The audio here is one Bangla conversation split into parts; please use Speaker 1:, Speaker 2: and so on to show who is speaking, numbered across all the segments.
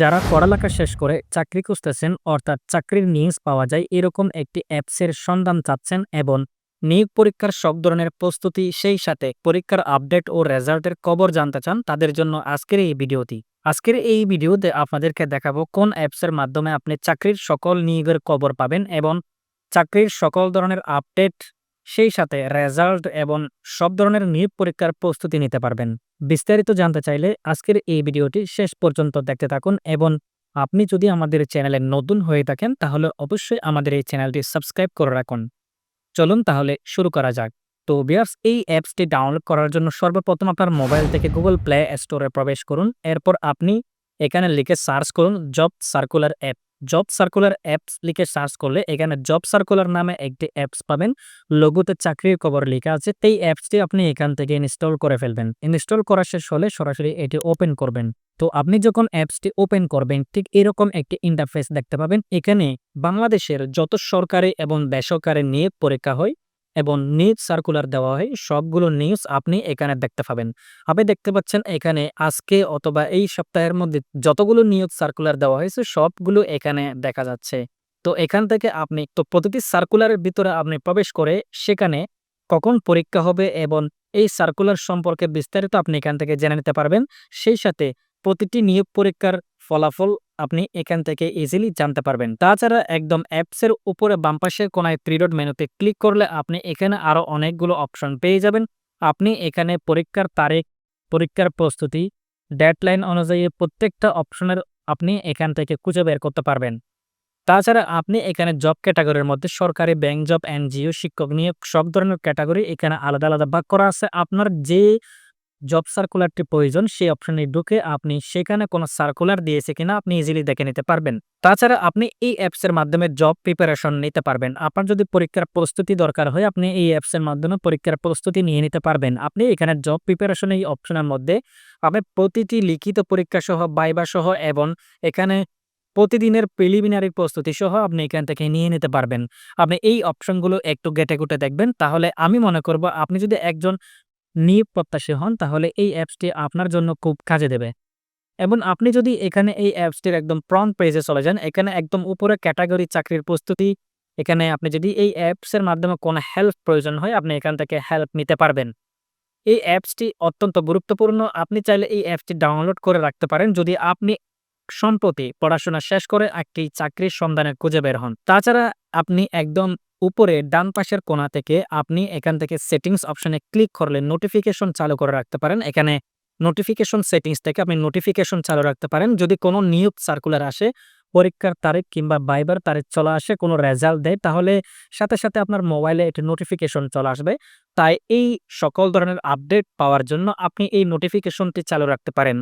Speaker 1: যারা পড়ালেখা শেষ করে চাকরি খুঁজতেছেন অর্থাৎ চাকরির নিউজ পাওয়া যায়, এরকম একটি অ্যাপসের সন্ধান চাচ্ছেন এবং নিয়োগ পরীক্ষার সব ধরনের প্রস্তুতি সেই সাথে পরীক্ষার আপডেট ও রেজাল্টের খবর জানতে চান, তাদের জন্য আজকের এই ভিডিওটি। আজকের এই ভিডিওতে আপনাদেরকে দেখাবো কোন অ্যাপসের মাধ্যমে আপনি চাকরির সকল নিয়োগের খবর পাবেন এবং চাকরির সকল ধরনের আপডেট সেই সাথে রেজাল্ট এবং সব ধরনের নিয়োগ পরীক্ষার প্রস্তুতি নিতে পারবেন। বিস্তারিত জানতে চাইলে আজকের এই ভিডিওটি শেষ পর্যন্ত দেখতে থাকুন এবং আপনি যদি আমাদের চ্যানেলে নতুন হয়ে থাকেন, তাহলে অবশ্যই আমাদের এই চ্যানেলটি সাবস্ক্রাইব করে রাখুন। চলুন তাহলে শুরু করা যাক। তো বিয়ার্স এই অ্যাপসটি ডাউনলোড করার জন্য সর্বপ্রথম আপনার মোবাইল থেকে গুগল প্লে স্টোরে প্রবেশ করুন। এরপর আপনি এখানে লিখে সার্চ করুন job circular app job circular apps লিখে সার্চ করলে এখানে জব সার্কুলার নামে একটি অ্যাপস পাবেন। লঘুতে চাকরির কবর লেখা আছে। সেই অ্যাপসটি আপনি এখান থেকে ইনস্টল করে ফেলবেন। ইনস্টল করা শেষ হলে সরাসরি এটি ওপেন করবেন। তো আপনি যখন অ্যাপসটি ওপেন করবেন, ঠিক এরকম একটি ইন্টারফেস দেখতে পাবেন। এখানে বাংলাদেশের যত সরকারি এবং বেসরকারি নিয়োগ পরীক্ষা হয় এবং নিউজ সার্কুলার দেওয়া হয়, সবগুলো নিউজ আপনি এখানে দেখতে পাবেন। আপনি দেখতে পাচ্ছেন এখানে আজকে অথবা এই সপ্তাহের মধ্যে যতগুলো নিয়োগ সার্কুলার দেওয়া হয়েছে, সবগুলো এখানে দেখা যাচ্ছে। তো এখান থেকে আপনি, তো প্রতিটি সার্কুলারের ভিতরে আপনি প্রবেশ করে সেখানে কখন পরীক্ষা হবে এবং এই সার্কুলার সম্পর্কে বিস্তারিত আপনি এখান থেকে জেনে নিতে পারবেন। সেই সাথে প্রতিটি নিয়োগ পরীক্ষার ফলাফল আপনি এখান থেকে ইজিলি জানতে পারবেন। তাছাড়া একদম অ্যাপসের উপরে বাম পাশের কোনায় ত্রিডট মেনুতে ক্লিক করলে আপনি এখানে আরও অনেকগুলো অপশন পেয়ে যাবেন। আপনি এখানে পরীক্ষার তারিখ, পরীক্ষার প্রস্তুতি ডেডলাইন অনুযায়ী প্রত্যেকটা অপশনের আপনি এখান থেকে খুঁজে বের করতে পারবেন। তাছাড়া আপনি এখানে জব ক্যাটাগরির মধ্যে সরকারি ব্যাংক জব এনজিও শিক্ষক নিয়োগ সব ধরনের ক্যাটাগরি এখানে আলাদা আলাদা ভাগ করা আছে। আপনার যে জব সার্কুলারটি প্রয়োজন, সেই অপশনে ঢুকে আপনি সেখানে কোনো সার্কুলার দিয়েছে কিনা আপনি ইজিলি দেখে নিতে পারবেন। তাছাড়া আপনি এই অ্যাপসের মাধ্যমে জব প্রিপারেশন নিতে পারবেন। আপনার যদি পরীক্ষার প্রস্তুতি দরকার হয়, আপনি এই অ্যাপসের মাধ্যমে পরীক্ষার প্রস্তুতি নিয়ে নিতে পারবেন। আপনি এখানে জব প্রিপারেশন এই অপশনের মধ্যে আপনি প্রতিটি লিখিত পরীক্ষা সহ বাইবা সহ এবং এখানে প্রতিদিনের প্রিলিমিনারি প্রস্তুতি সহ আপনি এখান থেকে নিয়ে নিতে পারবেন। আপনি এই অপশনগুলো একটু গেটে গুটে দেখবেন, তাহলে আমি মনে করব আপনি যদি একজন নিয়োগ প্রত্যাশী হন, তাহলে এই অ্যাপসটি আপনার জন্য খুব কাজে দেবে। এবং আপনি যদি এখানে এই অ্যাপসটির একদম প্রন পেজে চলে যান, এখানে একদম উপরে ক্যাটাগরি চাকরির প্রস্তুতি, এখানে আপনি যদি এই অ্যাপসের মাধ্যমে কোনো হেল্প প্রয়োজন হয়, আপনি এখান থেকে হেল্প নিতে পারবেন। এই অ্যাপসটি অত্যন্ত গুরুত্বপূর্ণ। আপনি চাইলে এই অ্যাপসটি ডাউনলোড করে রাখতে পারেন, যদি আপনি সম্প্রতি পড়াশোনা শেষ করে একটি চাকরির সন্ধানে খুঁজে বের হন। তাছাড়া আপনি একদম উপরে ডান পাশের কোণা থেকে আপনি এখান থেকে সেটিংস অপশনে ক্লিক করলে নোটিফিকেশন চালু করে রাখতে পারেন। এখানে নোটিফিকেশন সেটিংস থেকে আপনি নোটিফিকেশন চালু রাখতে পারেন। যদি কোনো নিয়োগ সার্কুলার আসে, পরীক্ষার তারিখ কিংবা বাইবার তারিখ চলে আসে, কোনো রেজাল্ট দেয়, তাহলে সাথে সাথে আপনার মোবাইলে একটি নোটিফিকেশন চলে আসবে। তাই এই সকল ধরনের আপডেট পাওয়ার জন্য আপনি এই নোটিফিকেশনটি চালু রাখতে পারেন।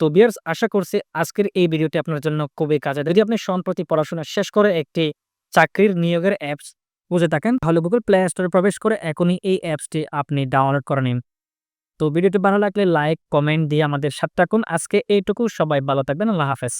Speaker 1: তো বিয়ার্স আশা করছি আজকের এই ভিডিওটি আপনার জন্য খুবই কাজে যদি আপনি সম্প্রতি পড়াশোনা শেষ করে একটি চাকরির নিয়োগের অ্যাপস বুঝে থাকেন, তাহলে গুগল প্লে স্টোরে প্রবেশ করে এখনই এই অ্যাপসটি আপনি ডাউনলোড করে নিন। তো ভিডিওটি ভালো লাগলে লাইক কমেন্ট দিয়ে আমাদের সাথে থাকুন। আজকে এইটুকু, সবাই ভালো থাকবেন, আল্লাহ হাফেজ।